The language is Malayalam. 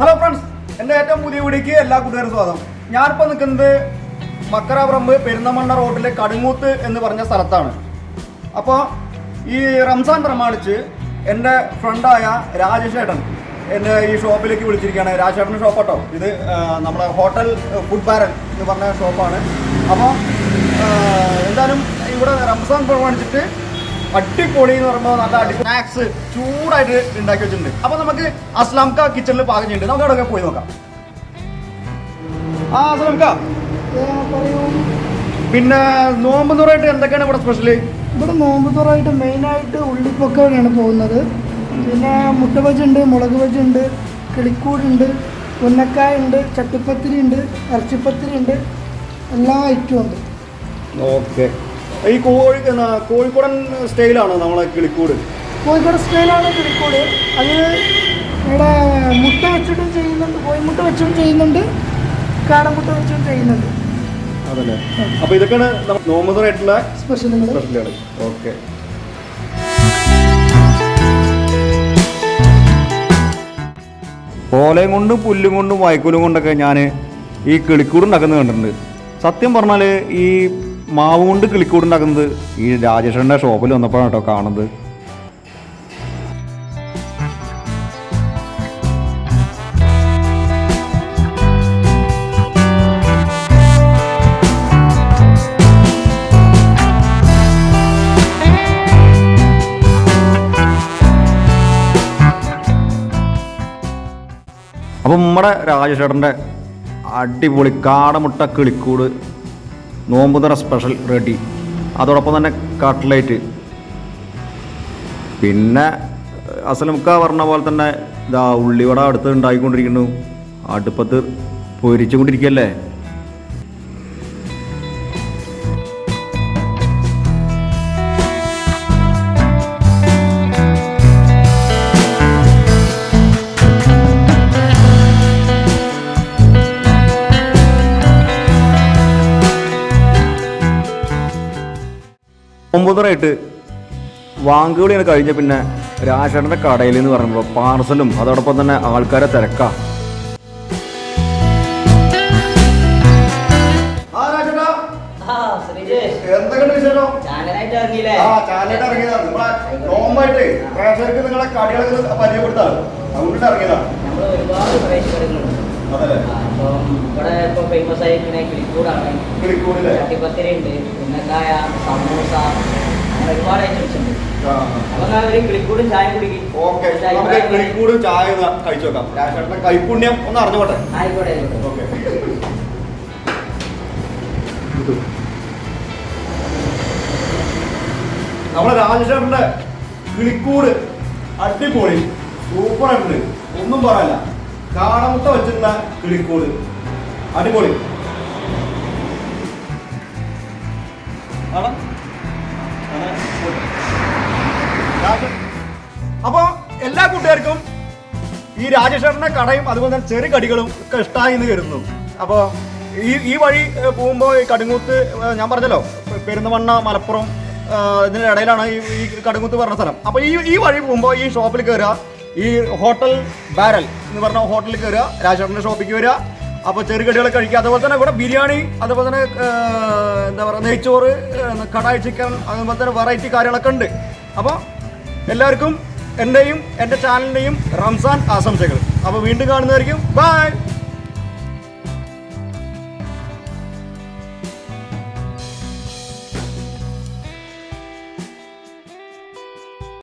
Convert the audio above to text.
ഹലോ ഫ്രണ്ട്സ് എന്റെ ഏറ്റവും പുതിയ വീഡിയോക്ക് എല്ലാ കൂട്ടുകാരും സ്വാഗതം. ഞാനിപ്പോൾ നിൽക്കുന്നത് മക്കറാപറമ്പ് പെരുന്തമണ്ണ റോഡിലെ കടുങ്ങൂത്ത് എന്ന് പറഞ്ഞ സ്ഥലത്താണ്. അപ്പോൾ ഈ റംസാൻ പ്രമാണിച്ച് എന്റെ ഫ്രണ്ടായ രാജേഷേട്ടൻ എന്നെ ഈ ഷോപ്പിലേക്ക് വിളിച്ചിരിക്കുകയാണ്. രാജേട്ടന്റെ ഷോപ്പ് കേട്ടോ ഇത് നമ്മുടെ ഹോട്ടൽ ഫുഡ് ബാരൽ എന്ന് പറഞ്ഞ ഷോപ്പാണ്. അപ്പോൾ എന്തായാലും ഇവിടെ റംസാൻ പ്രമാണിച്ചിട്ട് അടിപൊളി എന്ന് പറയുമ്പോൾ നല്ല അടി സ്നാക്സ് ചൂടായിട്ട് ഉണ്ടാക്കി വെച്ചിട്ടുണ്ട്. അപ്പൊ നമുക്ക് അസ്ലാംക കിച്ചണിൽ പാകം ചെയ്യുന്നുണ്ട് നമുക്ക് അവിടെ പോയി നോക്കാം. ആ അസ്ലാംക പിന്നെ നോമ്പ് തുറയായിട്ട് എന്തൊക്കെയാണ് ഇവിടെ സ്പെഷ്യൽ ഇവിടെ നോമ്പ് തുറയായിട്ട് മെയിനായിട്ട് ഉള്ളിപ്പൊക്കെയാണ് പോകുന്നത്. പിന്നെ മുട്ട ബജുണ്ട് മുളക് ബജുണ്ട് കിളിക്കൂടുണ്ട് ഉന്നക്കായ ഉണ്ട് ചട്ടിപ്പത്തിരി ഉണ്ട് ഇറച്ചിപ്പത്തിരി ഉണ്ട് എല്ലാ ഐറ്റവും ഉണ്ട്. ഓക്കെ ഈ കോഴി കോഴിക്കോടൻ സ്റ്റൈലാണ് നമ്മളെ കിളിക്കൂട്. കോഴിക്കോടൻ സ്റ്റൈലാണ് കിളിക്കൂട്. അത് ഇവിടെ മുട്ട വെച്ചിട്ടും ചെയ്യുന്നുണ്ട് കോഴിമുട്ട വെച്ചും ചെയ്യുന്നുണ്ട് കാടമുട്ട വെച്ചും ചെയ്യുന്നുണ്ട്. അതല്ലേ? അപ്പൊ ഇതൊക്കെയാണ് നമ്മ- സ്പെഷ്യൽ സ്പെഷ്യലുകൾ സ്പെഷ്യലുകൾ ഓക്കെ. ഓലയും കൊണ്ടും പുല്ലും കൊണ്ടും വൈക്കോലും കൊണ്ടൊക്കെ ഞാൻ ഈ കിളിക്കൂട് ഉണ്ടാക്കുന്നത് കണ്ടിട്ടുണ്ട്. സത്യം പറഞ്ഞാൽ ഈ മാവ് കൊണ്ട് കിളിക്കൂട് ഉണ്ടാക്കുന്നത് ഈ രാജേഷന്റെ ഷോപ്പിൽ വന്നപ്പോഴാണ് കേട്ടോ കാണുന്നത്. അപ്പം നമ്മുടെ രാജേഷേട്ടന്റെ അടിപൊളി കാടമുട്ട കിളിക്കൂട് നോമ്പുതറ സ്പെഷ്യൽ റെഡി അതോടൊപ്പം തന്നെ കട്ട്ലേറ്റ് പിന്നെ അസലമുക്ക പറഞ്ഞ പോലെ തന്നെ ഇതാ ഉള്ളിവട അടുത്ത് ഉണ്ടാക്കിക്കൊണ്ടിരിക്കുന്നു അടുപ്പത്ത് പൊരിച്ചുകൊണ്ടിരിക്കുകയല്ലേ ഒമ്പതരായിട്ട് വാങ്കുകളിയാണ് കഴിഞ്ഞ പിന്നെ രാജേട്ടന്റെ കടയിൽ എന്ന് പറയുമ്പോൾ പാർസലും അതോടൊപ്പം തന്നെ ആൾക്കാരെ തിരക്കാം. നിങ്ങളെ കടികളൊക്കെ പരിചയപ്പെടുത്താണ് അതുകൊണ്ടിട്ട് ഇറങ്ങിയതാണ് നമ്മൾ ഒരുപാട് ഇവിടെ ഇപ്പൊ ആയിരിക്കണ കിളിക്കൂടാണ്. സമൂസ അങ്ങനെ ഒരുപാട് ഐറ്റംസ് ഉണ്ട്. ഒരു കിളിക്കൂടും ചായ കഴിച്ചു നോക്കാം. രാജേട്ടന്റെ കൈപ്പുണ്യം ഒന്ന് അറിഞ്ഞോട്ടെ? ആയിക്കോട്ടെ ആയിക്കോട്ടെ. ഓക്കെ. നമ്മളെ രാജേഷേട്ടന്റെ കിളിക്കൂട്. അടിപൊളി. സൂപ്പർ ഉണ്ട്. ഒന്നും പറയല്ല കാടമുട്ട വെച്ചിട്ടുള്ള കിളിക്കൂട്. അടിപൊളി. അപ്പോൾ അപ്പൊ എല്ലാ കൂട്ടുകാർക്കും ഈ രാജശേഖരന്റെ കടയും അതുപോലെ തന്നെ ചെറു കടികളും ഒക്കെ ഇഷ്ടമായി എന്ന് കരുതുന്നു. അപ്പോൾ ഈ ഈ വഴി പോകുമ്പോൾ ഈ കടുങ്ങൂത്ത് ഞാൻ പറഞ്ഞല്ലോ പെരുന്തമണ്ണ മലപ്പുറം ഇതിന്റെ ഇടയിലാണ് ഈ ഈ കടുങ്ങൂത്ത് പറഞ്ഞ സ്ഥലം. അപ്പോൾ ഈ ഈ വഴി പോകുമ്പോൾ ഈ ഷോപ്പിൽ കയറുക ഈ ഹോട്ടൽ ബാരൽ എന്ന് പറഞ്ഞ ഹോട്ടലിൽ കയറുക രാജേട്ടന്റെ ഷോപ്പിലേക്ക് വരിക. അപ്പോൾ ചെറുകടികളൊക്കെ കഴിക്കുക. അതുപോലെ തന്നെ ഇവിടെ ബിരിയാണി അതുപോലെ തന്നെ എന്താ പറയുക നെയ്ച്ചോറ് കടായി ചിക്കൻ അതുപോലെ തന്നെ വെറൈറ്റി കാര്യങ്ങളൊക്കെ ഉണ്ട്. അപ്പോൾ എല്ലാവർക്കും എന്റെയും എന്റെ ചാനലിന്റെയും റംസാൻ ആശംസകൾ. അപ്പോൾ വീണ്ടും കാണുന്നതായിരിക്കും. ബൈ!